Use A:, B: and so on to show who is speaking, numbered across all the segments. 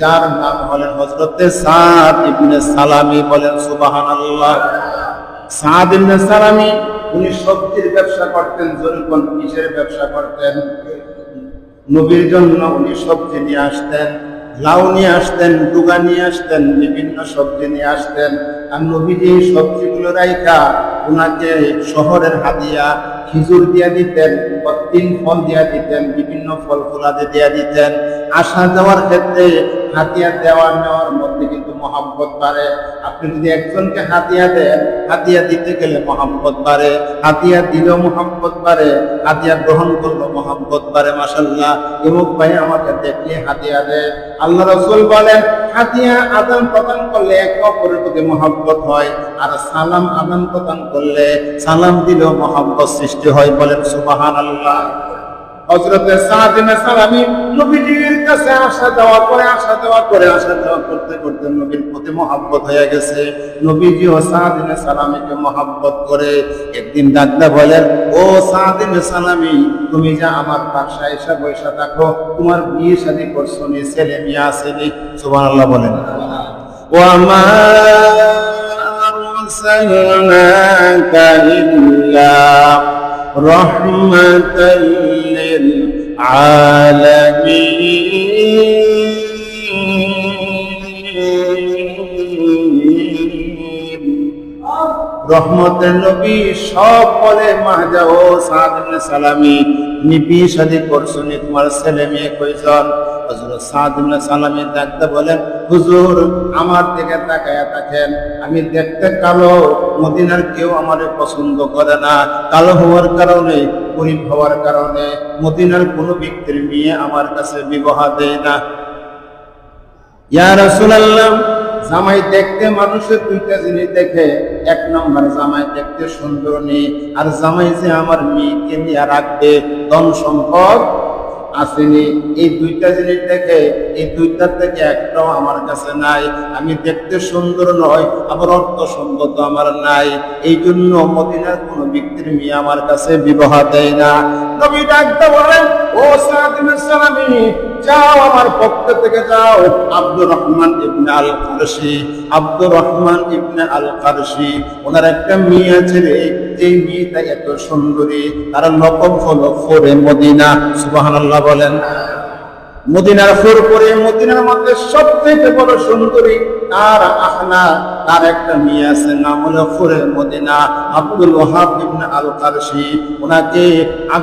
A: যার নাম হলেন হজরতে সাদ ইবনে সালামি বলেন, সুবহানাল্লাহ। সাদ ইবনে সালামি, উনি সবজির ব্যবসা করতেন জনগণ কিসের ব্যবসা করতেন? নবীর জন্য উনি সবজি নিয়ে আসতেন, লাউ নিয়ে আসতেন, ডুগা নিয়ে আসতেন, বিভিন্ন সবজি নিয়ে আসতেন। আর নবীজি সবজিগুলো রাইখা ওনাকে শহরের হাদিয়া, খিজুর দিয়া দিতেন তিন ফল দিয়া দিতেন, বিভিন্ন ফল ফুলাদি দিয়া দিতেন। আসা যাওয়ার ক্ষেত্রে হাতিয়া দেওয়া নেওয়ার মধ্যে কিন্তু মহাব্বত বাড়ে। আপনি যদি একজনকে হাতিয়া দেন, হাতিয়া দিতে গেলে মহাব্বত বাড়ে। হাতিয়া দিলেও মহাব্বত বাড়ে, হাতিয়া গ্রহণ করল মহাব্বত বাড়ে মাসাল্লাহ এমুক ভাই আমাকে দেখলে হাতিয়া দেয়। আল্লাহ রসুল বলেন, হাতিয়া আদান প্রদান করলে এক অপরের প্রতি মহাব্বত হয়, আর সালাম আদান প্রদান করলে সালাম দিলেও মহাব্বত সৃষ্টি হয় বলেন সুবাহান আল্লাহ হজরতে সাদিনে সালামি নবীজির কাছে আসা যাওয়া করে আসা যাওয়া করে আসা যাওয়া করতে করতে নবীর প্রতি মহাব্বত হয়ে গেছে নবীজি ও সাদিনে সালামিকে মহাব্বত করে একদিন ডাকতে বলেন ও সাদিনে সালামি তুমি যা আমার পাশে এসে বসে থাকো তোমার বিয়ে শাদী করছো নি ছেলে মেয়ে আসেনি সুবহানাল্লাহ বলেন ওয়ামা أرسلناك إلا رحمة للعالمين রহমতের নবী সব বলে মাহজা ও সাদ ইবনে সালামি নিবি শাদি করছনি তোমার ছেলে মেয়ে কয়জন হযরত সাদ ইবনে সালামি ডাকতে বলেন, হুজুর, আমার দিকে থাকেন আমি দেখতে কালো, মদিনার কেউ আমারে পছন্দ করে না, কালো হওয়ার কারণে, গরিব হওয়ার কারণে, মদিনার কোনো ব্যক্তির মেয়ে আমার কাছে বিবাহ দেয় না। ইয়া জামাই দেখতে মানুষের দুইটা জিনিস দেখে, এক নম্বর জামাই দেখতে সুন্দর নেই আর জামাই যে আমার মেয়েকে নিয়ে রাখবে, ধন সম্পদ আসেনি। এই দুইটা জিনিস দেখে, এই দুইটার থেকে একটাও আমার কাছে নাই। আমি দেখতে সুন্দর নয়, আবার অর্থ সম্পদ আমার নাই। এই জন্য মদিনার কোনো ব্যক্তির মেয়ে আমার কাছে বিবাহ দেয় না। ও যাও আমার পক্ষ থেকে যাও। আব্দুর রহমান ইবনে আল কারসি আব্দুর রহমান ইবনে আল কারসি ওনার একটা মেয়ে আছে রে। এই মেয়েটা এত সুন্দরী, তার নকম হলো ফোরে মদিনা। সুবহানাল্লাহ বলেন। মদিনার ফোর পরে মদিনার মধ্যে সবথেকে বড় সুন্দরী তার আহনা তার একটা মেয়ে আছে নাম হলো Madina, Abdul Wahab ibn al Qarshi ওনাকে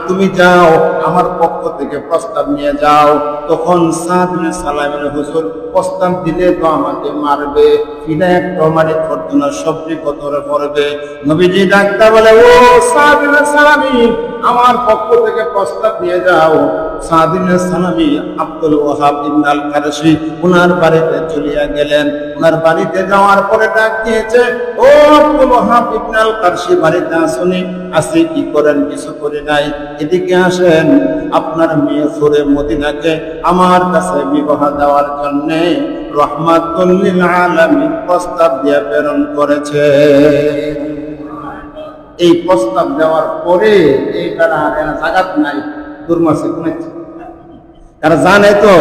A: তুমি যাও, আমার পক্ষ থেকে প্রস্তাব নিয়ে যাও। তখন সালামের হুজুর, প্রস্তাব দিলে তো আমাকে মারবে ফিদা একটা মারি করতো না সবজি কতরে পড়বে নবীজি ডাক্তার বলে, ও সালামি, আমার পক্ষ থেকে প্রস্তাব যাও। সাদিন সালামি, আব্দুল ওহাব ইবনে আল কারশি ওনার বাড়িতে চলিয়া গেলেন। ওনার বাড়িতে যাওয়ার পরে ডাক দিয়েছে, ও ইবনে কারশি বাড়িতে আসুনি। আসি, কি করেন? কিছু করে নাই। এদিকে আসেন, আপনার মেয়ে সুরে মদিনাকে আমার কাছে বিবাহ দেওয়ার জন্য রহমাতুল্লিল আলামিন প্রস্তাব দিয়ে প্রেরণ করেছে। এই প্রস্তাব দেওয়ার পরে এই এরা জাগাত নাই। দুর্মাসে তারা জানে তো?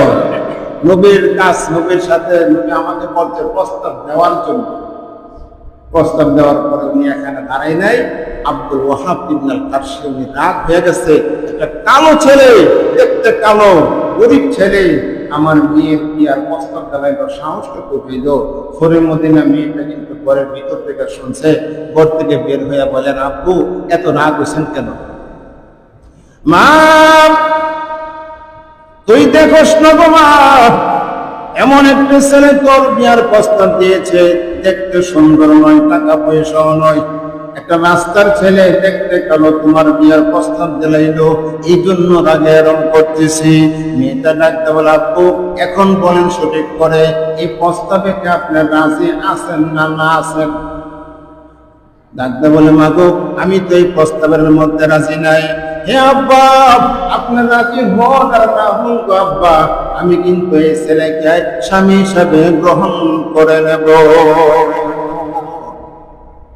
A: নবীর কাজ, নবীর সাথে নবী আমাকে বলছে, প্রস্তাব দেওয়ার জন্য। প্রস্তাব দেওয়ার পরে উনি এখানে দাঁড়াই নাই। আব্দুল ওয়াহাব ইবনাল কারশি, উনি রাগ হয়ে গেছে। একটা কালো ছেলে, দেখতে কালো, গরিব ছেলে। আমার মেয়ের কি আর প্রস্তাব দেওয়াই সাহস করতে হইল। ফরে মদিনা মেয়েটা কিন্তু ঘরের ভিতর থেকে শুনছে, ঘর থেকে বের হয়ে বলেন আব্বু, এত রাগ হয়েছেন কেন? মা তুই দেখোস না এমন একটা ছেলে তোর বিয়ার প্রস্তাব দিয়েছে, দেখতে সুন্দর নয়, টাকা পয়সাও নয়। একটা রাস্তার ছেলে দেখতে কালো, তোমার বিয়ার প্রস্তাব দিলাইলো এই জন্য রাগে এরম করতেছি। মেয়েটা ডাকতে বলে আপু এখন বলেন সঠিক করে, এই প্রস্তাবে কি আপনি রাজি আছেন না না আছেন? ডাকতে বলে মাগো আমি তো এই প্রস্তাবের মধ্যে রাজি নাই। আব্বা গো আমি কিন্তু এই ছেলেকে স্বামী হিসাবে গ্রহণ করে নেব।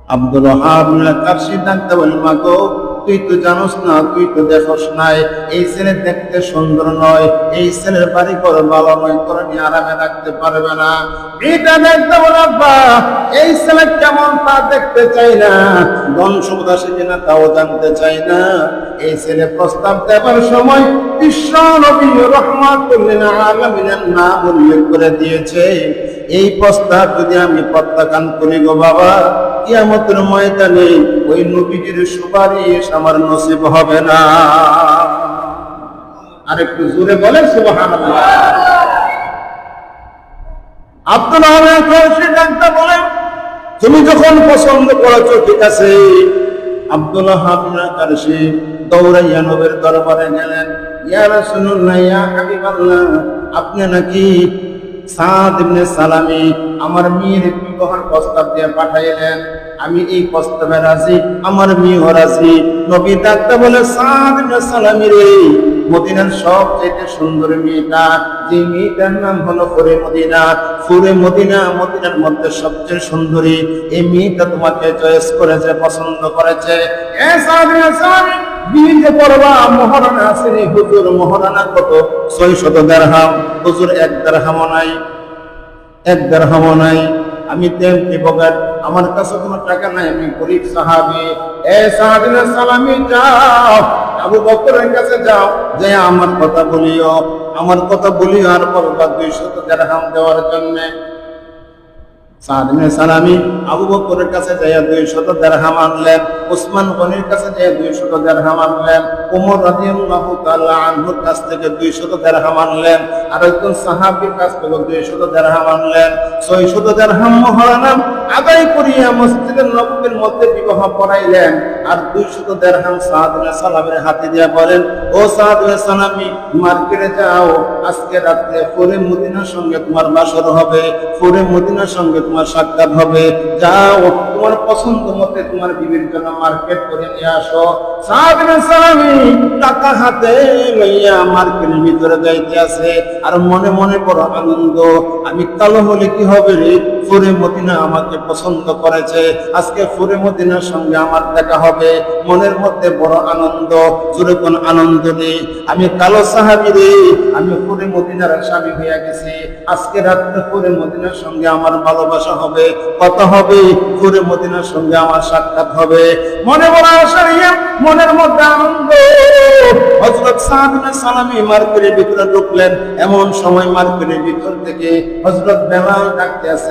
A: আব্দুল হাব তার সিদ্ধান্ত বলে মাগো তুই তো জানোস না, তুই তো দেখোস নাই। এই ছেলে দেখতে সুন্দর নয়, এই ছেলের বাড়ি করে ভালো নয়, তোর নিয়ে আরামে রাখতে পারবে না। এটা দেখতে আব্বা, এই ছেলে কেমন তা দেখতে চাই না। ধন সম্পদ আছে কিনা তাও জানতে চাই না। এই ছেলে প্রস্তাব দেবার সময় বিশ্ব নবী রহমাতুল্লিল আলামিনের নাম উল্লেখ করে দিয়েছে। এই প্রস্তাব যদি আমি প্রত্যাখ্যান করি গো বাবা কিয়ামতের ময়দানে ওই নবীজির সুপারিশ আমার নসিব হবে না। আর একটু জোরে বলে আব্দুল বলেন, তুমি যখন পছন্দ করেছ, ঠিক আছে। আব্দুল হাবিনা কারসি দৌড়াইয়া নবের দরবারে গেলেন, ইয়া রাসূলুল্লাহ, ইয়া হাবিবাল্লাহ, আপনি নাকি সালামি আমার মেয়ের বিবাহের প্রস্তাব দিয়ে পাঠাইলেন। আমি এই প্রস্তাবে রাজি, আমার মেয়েও রাজি। নবী ডাক্তার বলে সালামি রে, মদিনার সবচেয়ে সুন্দর মেয়েটা, যে মেয়েটার নাম হলো ফুরে মদিনা। ফুরে মদিনা মদিনার মধ্যে সবচেয়ে সুন্দরী। এই মেয়েটা তোমাকে চয়েস করেছে, পছন্দ করেছে। বিয়ে যে করবা মহারানা আসেনি হুজুর, মহারানা কত? ছয় শত দেড়হাম। হুজুর, এক দেড়হামও নাই, এক দেড়হামও নাই। আমি তেমনি বগার আমার কাছে কোনো টাকা নাই, আমি গরিব সাহাবি। এ সাহাবিনা সালামি যাও, আবু বকরের কাছে যাও, যে আমার কথা বলিও। আমার কথা বলিও আর বলবা দুইশত দেড়হাম দেওয়ার জন্যে আবু বকরের কাছে যাইয়া দুই শত দেড়হাম আনলেন, উসমান গনির কাছে যাইয়া দুই শত দেড়হাম আনলেন। ওমর রাদিয়াল্লাহু তাআলা আনহুর কাছ থেকে দুই শত দেড়হাম আনলেন আর একজন সাহাবীর কাছ থেকে দুই শত দেড়হাম আনলেন। ছয় শত দেড়হাম মহারানা আদায় করিয়া মসজিদের নববীর মধ্যে বিবাহ পড়াইলেন আর দুই শত দেড়হাম সাদিনে সালামের হাতে দিয়া বলেন, ও সাদিনে সালামি, মার্কেটে যাও, আজকে রাত্রে ফোরে মদিনার সঙ্গে তোমার বাসর হবে, ফোরে মদিনার সঙ্গে তোমার সাক্ষাৎ হবে। যাও, তোমার পছন্দ মতে তোমার বিবির জন্য মার্কেট করে নিয়ে আসো। সাহাবিন সালামি টাকা হাতে লইয়া মার্কেটের ভিতরে যাইতে আছে। আর মনে মনে বড় আনন্দ, আমি কালো হলে কি হবে রে? ফুরে মদিনা আমাকে পছন্দ করেছে। আজকে ফুরে মদিনার সঙ্গে আমার দেখা হবে। মনের মধ্যে বড় আনন্দ কোন আনন্দ নেই। আমি কালো সাহাবি রে, আমি ফুরে মদিনার স্বামী হইয়া গেছি। আজকে রাত্রে ফুরে মদিনার সঙ্গে আমার ভালোবাসা হবে। কথা হবে, ফুরে মদিনার সঙ্গে আমার সাক্ষাৎ হবে। মনে বড় আশা নিয়ে মনের মধ্যে আনন্দ। হজরত সাহাবিনা সালামি মার্কেটের ভিতরে ঢুকলেন। এমন সময় মার্কেটের ভিতর থেকে হজরত বেলাল ডাকতে আছে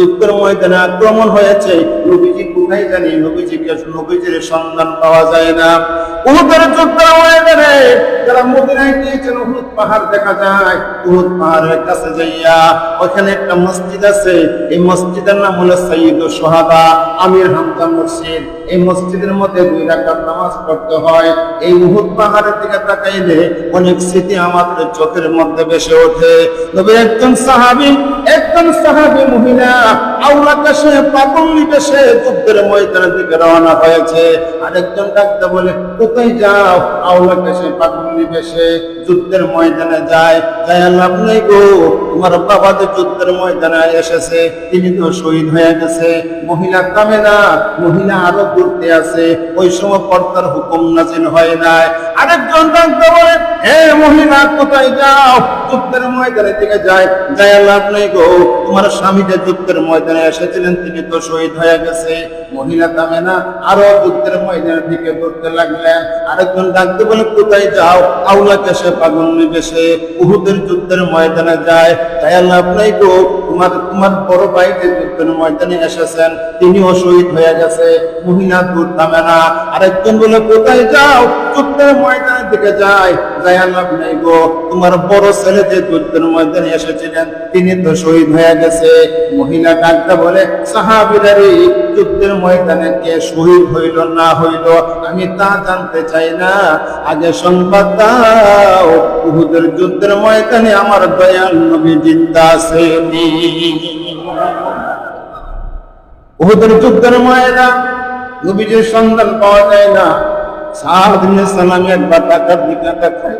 A: যুদ্ধের ময়দানে আক্রমণ হয়েছে। নবীজি কোথায় জানি? নবীজিকে নবীজির সন্ধান পাওয়া যায় না। উহুদের যুদ্ধের ময়দানে যারা মদিনায় গিয়েছেন, উহুদ পাহাড় দেখা যায়। উহুদ পাহাড়ের কাছে যাইয়া ওখানে একটা মসজিদ আছে। এই মসজিদের নাম হলো সৈয়দ সোহাদা আমির হামজা মসজিদ এই মসজিদের মধ্যে দুই রাকাত নামাজ পড়তে হয়। এই উহুদ পাহাড়ের দিকে তাকাইলে অনেক স্মৃতি আমাদের চোখের মধ্যে বেসে ওঠে। তবে একজন সাহাবী একজন সাহাবী মহিলা আউলা কাশে পাগলি বেশে যুদ্ধের ময়দানের দিকে রওনা হয়েছে। আরেকজন ডাকতে বলে, কোথায় যাও? আউলা কাশে পাগলি বেশে যুদ্ধের ময়দানে যায়। ময়দানে এসেছে, তিনি তো শহীদ হয়ে গেছে। মহিলা কামে না মহিলা আরও ঘুরতে আছে। ওই সময় পর্দার হুকুম হয় নাই। আরেকজন কোথায় যাও? যুদ্ধের ময়দানের দিকে যায় গো। তোমার স্বামী যে যুদ্ধের ময়দানে এসেছিলেন, তিনি তো শহীদ হয়ে গেছে। মহিলা থামে না, আরও যুদ্ধের ময়দানের দিকে ঘুরতে লাগলেন আরেকজন ডাকতে বলে, কোথায় যাও? আউলা কেসে পাগল নিবেশে। উহুদের যুদ্ধের ময়দানে যায়। তাই আল্লাহ নাই গো, তোমার তোমার বড় ভাই যে যুদ্ধের ময়দানে এসেছেন। তিনিও শহীদ হয়ে গেছে। মহিলা দূর থামে না। আরেকজন বলে, কোথায় যাও? যুদ্ধের ময়দানে দিকে যায় তোমার বড় ছেলে যে যুদ্ধের ময়দানে এসেছিলেন, তিনি তো শহীদ হয়ে গেছে। মহিলা ডাক্তার বলে, সাহাবিরারি, যুদ্ধের ময়দানে কে শহীদ হইল না হইল, আমি তা জানতে চাই না। আগে সংবাদ দাও যুদ্ধের ময়দানে আমার দয়াল নবী জিন্দা উহুদের যুদ্ধের ময়দান নবীজির সন্ধান পাওয়া যায় না। সাহাদ সালামি একবার টাকার দিকে দেখায়